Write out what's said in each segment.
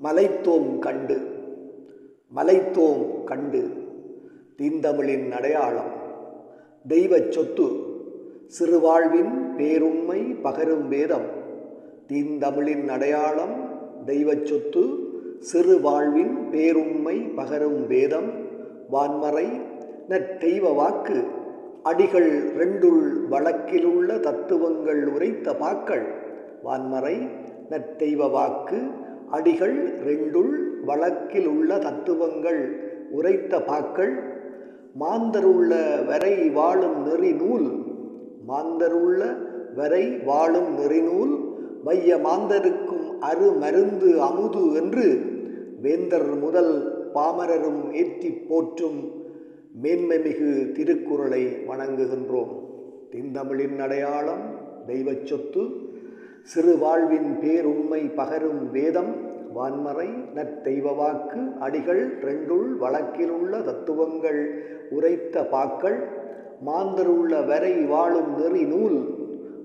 மலைத்தோம் கண்டு மலைத்தோம் கண்டு தீந்தமிழின் அடையாளம் தெய்வச் சொத்து சிறுவாழ்வின் பேருண்மை பகரும் வேதம் தீந்தமிழின் அடையாளம் தெய்வச் சொத்து சிறு வாழ்வின் பேருண்மை பகரும் வேதம் வான்மறை நற்தெய்வ வாக்கு அடிகள் ரெண்டுள் வழக்கிலுள்ள தத்துவங்கள் உரைத்த பாக்கள் வான்மறை நற்தெய்வ வாக்கு அடிகள் ரெண்டுள் வழக்கில் உள்ள தத்துவங்கள் உரைத்த பாக்கள் மாந்தருள்ள வரை வாழும் நெறிநூல் மாந்தருள்ள வரை வாழும் நெறிநூல் வைய மாந்தருக்கும் அரு மருந்து அமுது என்று வேந்தர் முதல் பாமரரும் ஏற்றி போற்றும் மேன்மைமிகு திருக்குறளை வணங்குகின்றோம். திந்தமிழின் அடையாளம் தெய்வச் சொத்து சிறு வாழ்வின் பேருண்மை பகரும் வேதம் வான்மறை நற்தெய்வ வாக்கு அடிகள் ரெண்டுள் வழக்கிலுள்ள தத்துவங்கள் உரைத்த பாக்கள் மாந்தருள்ள வரை வாழும் நெறி நூல்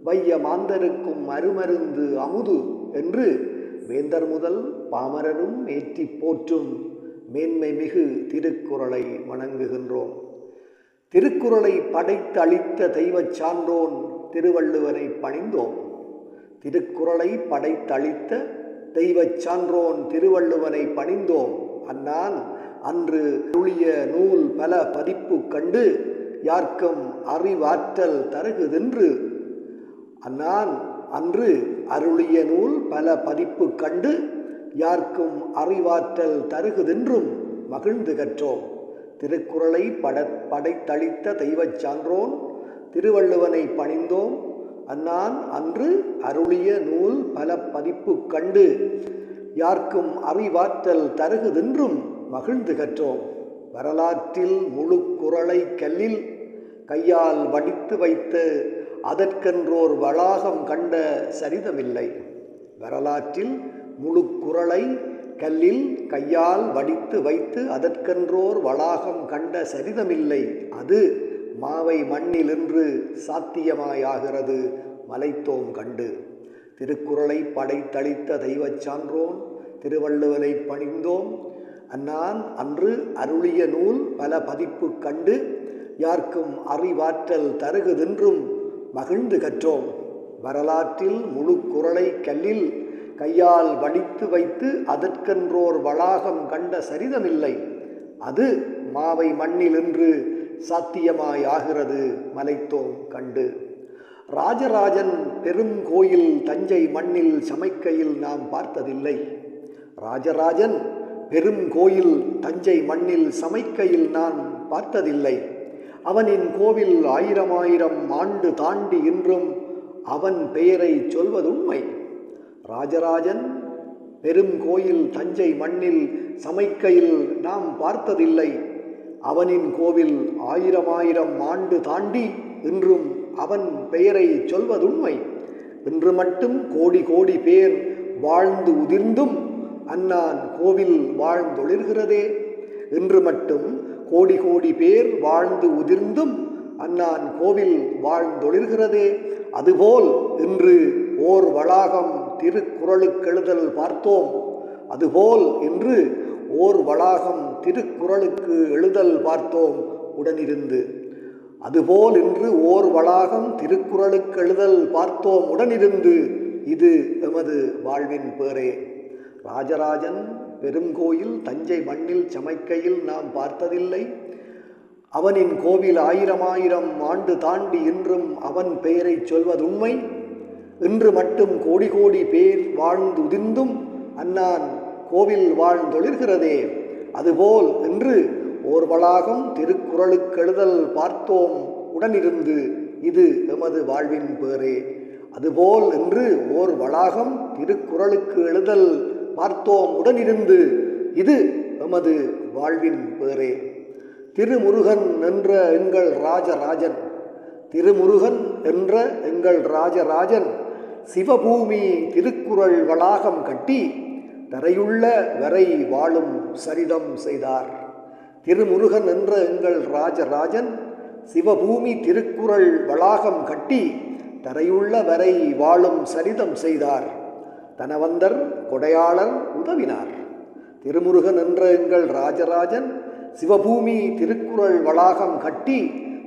வைய மாந்தருக்கும் அருமருந்து அமுது என்று வேந்தர் முதல் பாமரரும் ஏற்றி போற்றும் மேன்மை மிகு திருக்குறளை வணங்குகின்றோம். திருக்குறளை படைத்து அளித்த தெய்வச் சான்றோன் திருவள்ளுவரை பணிந்தோம். திருக்குறளை படைத்தளித்த தெய்வச் சான்றோன் திருவள்ளுவனை பணிந்தோம். அந்நான் அன்று அருளிய நூல் பல பதிப்பு கண்டு யார்க்கும் அறிவாற்றல் தருகுதென்று. அன்னான் அன்று அருளிய நூல் பல பதிப்பு கண்டு யார்க்கும் அறிவாற்றல் தருகுதென்றும் மகிழ்ந்து கற்றோம். திருக்குறளை பட படைத்தளித்த தெய்வச் சான்றோன் திருவள்ளுவனை பணிந்தோம். அந்நான் அன்று அருளிய நூல் பல பதிப்பு கண்டு யார்க்கும் அறிவாற்றல் தருகுதென்றும் மகிழ்ந்து கற்றோம். வரலாற்றில் முழு குரலை கல்லில் கையால் வடித்து வைத்து அதற்கென்றோர் வளாகம் கண்ட சரிதமில்லை. வரலாற்றில் முழு குரலை கல்லில் கையால் வடித்து வைத்து அதற்கென்றோர் வளாகம் கண்ட சரிதமில்லை. அது மாவை மண்ணிலின்று சாத்தியமாயாகிறது. மலைத்தோம் கண்டு. திருக்குறளை படைத்தளித்த தெய்வச் சான்றோன் திருவள்ளுவரை பணிந்தோம். அன்னான் அன்று அருளிய நூல் பல பதிப்பு கண்டு யார்க்கும் அறிவாற்றல் தருகுதென்றும் மகிழ்ந்து கற்றோம். வரலாற்றில் முழு குரலை கல்லில் கையால் வடித்து வைத்து அதற்கென்றோர் வளாகம் கண்ட சரிதமில்லை. அது மாவை மண்ணிலின்று சாத்தியமாயாகிறது மலைத்தோம் கண்டு. ராஜராஜன் பெருங்கோயில் தஞ்சை மண்ணில் சமைக்கையில் நாம் பார்த்ததில்லை. ராஜராஜன் பெருங்கோயில் தஞ்சை மண்ணில் சமைக்கையில் நான் பார்த்ததில்லை. அவனின் கோவில் ஆயிரம் ஆயிரம் ஆண்டு தாண்டி இன்றும் அவன் பெயரை சொல்வதுண்மை. ராஜராஜன் பெருங்கோயில் தஞ்சை மண்ணில் சமைக்கையில் நாம் பார்த்ததில்லை. அவனின் கோவில் ஆயிரம் ஆயிரம் ஆண்டு தாண்டி இன்றும் அவன் பெயரை சொல்வதுண்மை. இன்று மட்டும் கோடி கோடி பேர் வாழ்ந்து உதிர்ந்தும் அன்னான் கோவில் வாழ்ந்தொழிர்கிறதே இன்று மட்டும் கோடி கோடி பேர் வாழ்ந்து உதிர்ந்தும் அன்னான் கோவில் வாழ்ந்தொழிர்கிறதே அதுபோல் இன்று ஓர் வளாகம் திருக்குறளுக்கெழுதல் பார்த்தோம். அதுபோல் இன்று ஓர் வளாகம் திருக்குறளுக்கு எழுதல் பார்த்தோம் உடனிருந்து. அதுபோல் இன்று ஓர் வளாகம் திருக்குறளுக்கு எழுதல் பார்த்தோம் உடனிருந்து இது எமது வாழ்வின் பேரே ராஜராஜன் பெருங்கோயில் தஞ்சை மண்ணில் சமைக்கையில் நாம் பார்த்ததில்லை. அவனின் கோவில் ஆயிரம் ஆயிரம் ஆண்டு தாண்டி இன்றும் அவன் பெயரை சொல்வதுண்மை. இன்று மட்டும் கோடி கோடி பேர் வாழ்ந்து உதிர்ந்தும் அன்னான் கோவில் வாழ்ந்தொழிர்கிறதே. அதுபோல் இன்று ஓர் வளாகம் திருக்குறளுக்கெழுதல் பார்த்தோம் உடனிருந்து இது எமது வாழ்வின் பேரே அதுபோல் என்று ஓர் வளாகம் திருக்குறளுக்கு எழுதல் பார்த்தோம் உடனிருந்து இது எமது வாழ்வின் பேரே திருமுருகன் என்ற எங்கள் ராஜராஜன் திருமுருகன் என்ற எங்கள் ராஜராஜன் சிவபூமி திருக்குறள் வளாகம் கட்டி தரையுள்ள வரை வாழும் சரிதம் செய்தார். திருமுருகன் என்ற எங்கள் ராஜராஜன் சிவபூமி திருக்குறள் வளாகம் கட்டி தரையுள்ள வரை வாழும் சரிதம் செய்தார். தனவந்தர் கொடையாளர் உதவினார். திருமுருகன் என்ற எங்கள் ராஜராஜன் சிவபூமி திருக்குறள் வளாகம் கட்டி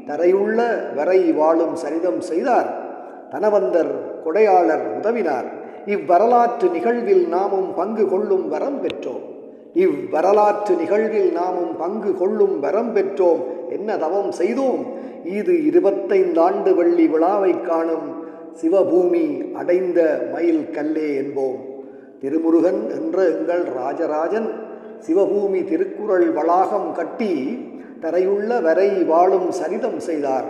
தரையுள்ள வரை வாழும் சரிதம் செய்தார். தனவந்தர் கொடையாளர் உதவினார். இவ்வரலாற்று நிகழ்வில் நாமும் பங்கு கொள்ளும் வரம் பெற்றோம். இவ்வரலாற்று நிகழ்வில் நாமும் பங்கு கொள்ளும் வரம் பெற்றோம். என்ன தவம் செய்தோம்? இது இருபத்தைந்து ஆண்டு வெள்ளி விழாவை காணும். சிவபூமி அடைந்த மயில் கல்லே என்போம். திருமுருகன் என்ற எங்கள் ராஜராஜன் சிவபூமி திருக்குறள் வளாகம் கட்டி தரையுள்ள வரை வாழும் சரிதம் செய்தார்.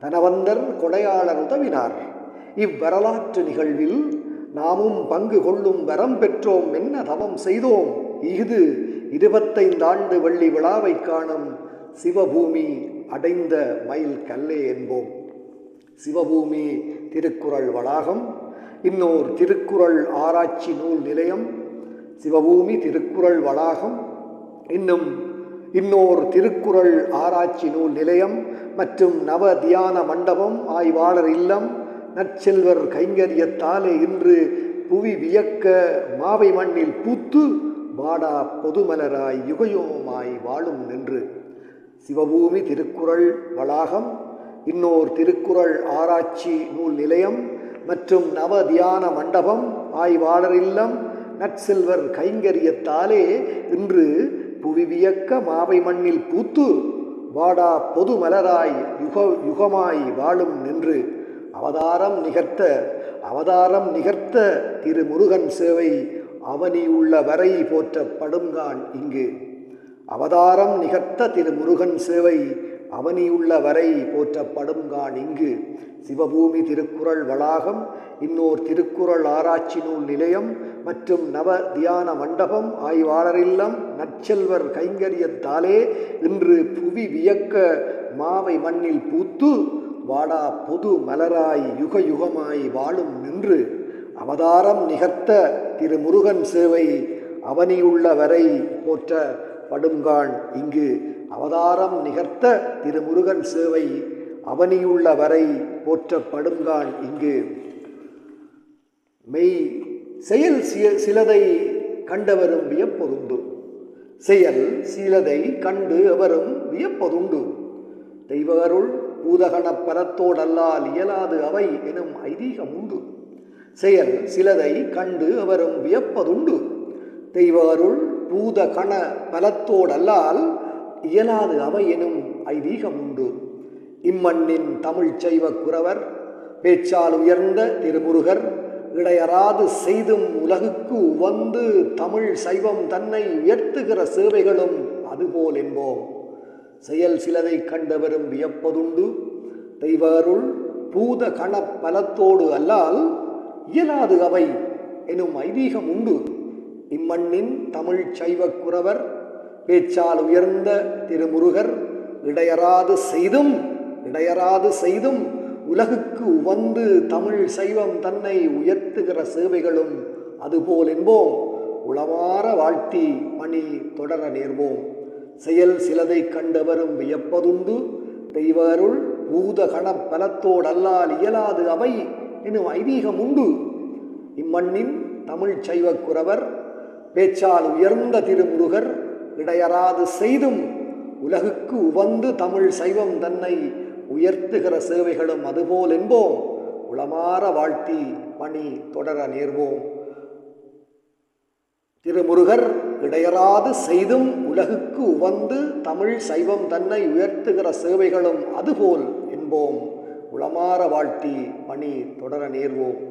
தனவந்தர் கொடையாளர் உதவினார். இவ்வரலாற்று நிகழ்வில் நாமும் பங்கு கொள்ளும் வரம் பெற்றோம். என்ன தவம் செய்தோம்? இஃது இருபத்தைந்து ஆண்டு வெள்ளி விழாவை காணும் சிவபூமி அடைந்த மயில் கல்லே என்போம். சிவபூமி திருக்குறள் வளாகம் இன்னோர் திருக்குறள் ஆராய்ச்சி நூல் நிலையம் சிவபூமி திருக்குறள் வளாகம் இன்னும் இன்னோர் திருக்குறள் ஆராய்ச்சி நூல் நிலையம் மற்றும் நவ தியான மண்டபம் ஆய்வாளர் இல்லம் நற்செல்வர் கைங்கரியத்தாலே இன்று புவி வியக்க மாவை மண்ணில் பூத்து வாடா பொதுமலராய் யுகயோமாய் வாழும் நின்று. சிவபூமி திருக்குறள் வளாகம் இன்னோர் திருக்குறள் ஆராய்ச்சி நூல் நிலையம் மற்றும் நவ தியான மண்டபம் ஆய்வாளர் இல்லம் நற்செல்வர் கைங்கரியத்தாலே இன்று புவிவியக்க மாவை மண்ணில் பூத்து வாடா பொது மலராய் யுக யுகமாய் வாழும் நின்று. அவதாரம் நிகர்த்த அவதாரம் நிகர்த்த திருமுருகன் சேவை அவனி உள்ள வரை போற்றப்படுங்கான் இங்கு. அவதாரம் நிகர்த்த திருமுருகன் சேவை அவனியுள்ள வரை போற்றப்படுங்கான் இங்கு. சிவபூமி திருக்குறள் வளாகம் இன்னோர் திருக்குறள் ஆராய்ச்சி நூல் நிலையம் மற்றும் நவ தியான மண்டபம் ஆய்வாளர் இல்லம் நற்செல்வர் கைங்கரியத்தாலே இன்று புவி வியக்க மாவை மண்ணில் பூத்து வாடா பொது மலராய் யுக யுகமாய் வாழும் நின்று. அவதாரம் நிகர்த்த திரு முருகன் சேவை அவனியுள்ள வரை போற்ற படுங்கான் இங்கு அவதாரம் நிகர்த்த திரு முருகன் சேவை அவனியுள்ள வரை போற்ற படுங்கால் இங்கு மெய் செயல் சிலதை கண்டவரும் வியப்பொருண்டு செயல் சிலதை கண்டு அவரும் வியப்பதுண்டு. தெய்வருள் பூதகணப் பரத்தோடல்லால் இயலாது அவை எனும் ஐதீகம் உண்டு செயல் சிலதை கண்டு அவரும் வியப்பதுண்டு. தெய்வாருள் பூத கண பலத்தோடல்லால் இயலாது அவை எனும் ஐதீகம் உண்டு. இம்மண்ணின் தமிழ் செய்வ குறவர் பேச்சால் உயர்ந்த திருமுருகர் இடையராது செய்தும் உலகுக்கு உவந்து தமிழ் சைவம் தன்னை உயர்த்துகிற சேவைகளும் அதுபோல் என்போம். செயல் சிலதை கண்டவரும் வியப்பதுண்டு. தெய்வருள் பூத கண பலத்தோடு அல்லால் இயலாது அவை எனும் ஐதீகம் உண்டு. இம்மண்ணின் தமிழ் சைவ குறவர் பேச்சால் உயர்ந்த திருமுருகர் இடையராது செய்தும் இடையராது செய்தும் உலகுக்கு உவந்து தமிழ் சைவம் தன்னை உயர்த்துகிற சேவைகளும் அதுபோல் என்போம். உளமாற வாழ்த்தி பணி தொடர நேர்வோம். செயல் சிலதை கண்டவரும் வியப்பதுண்டு தெய்வருள் பூத கண பலத்தோடல்லால் இயலாது அவை எனும் ஐதீகம் உண்டு. இம்மண்ணின் தமிழ் சைவக்குறவர் பேச்சால் உயர்ந்த திருமுருகர் இடையராது செய்தும் உலகுக்கு உவந்து தமிழ் சைவம் தன்னை உயர்த்துகிற சேவைகளும் அதுபோல் என்போம். உளமாற வாழ்த்தி பணி தொடர நேர்வோம். திருமுருகர் இடையராது செய்தும் உலகுக்கு உவந்து தமிழ் சைவம் தன்னை உயர்த்துகிற சேவைகளும் அதுபோல் என்போம். உளமாற வாழ்த்தி பணி தொடர நேர்வோம்.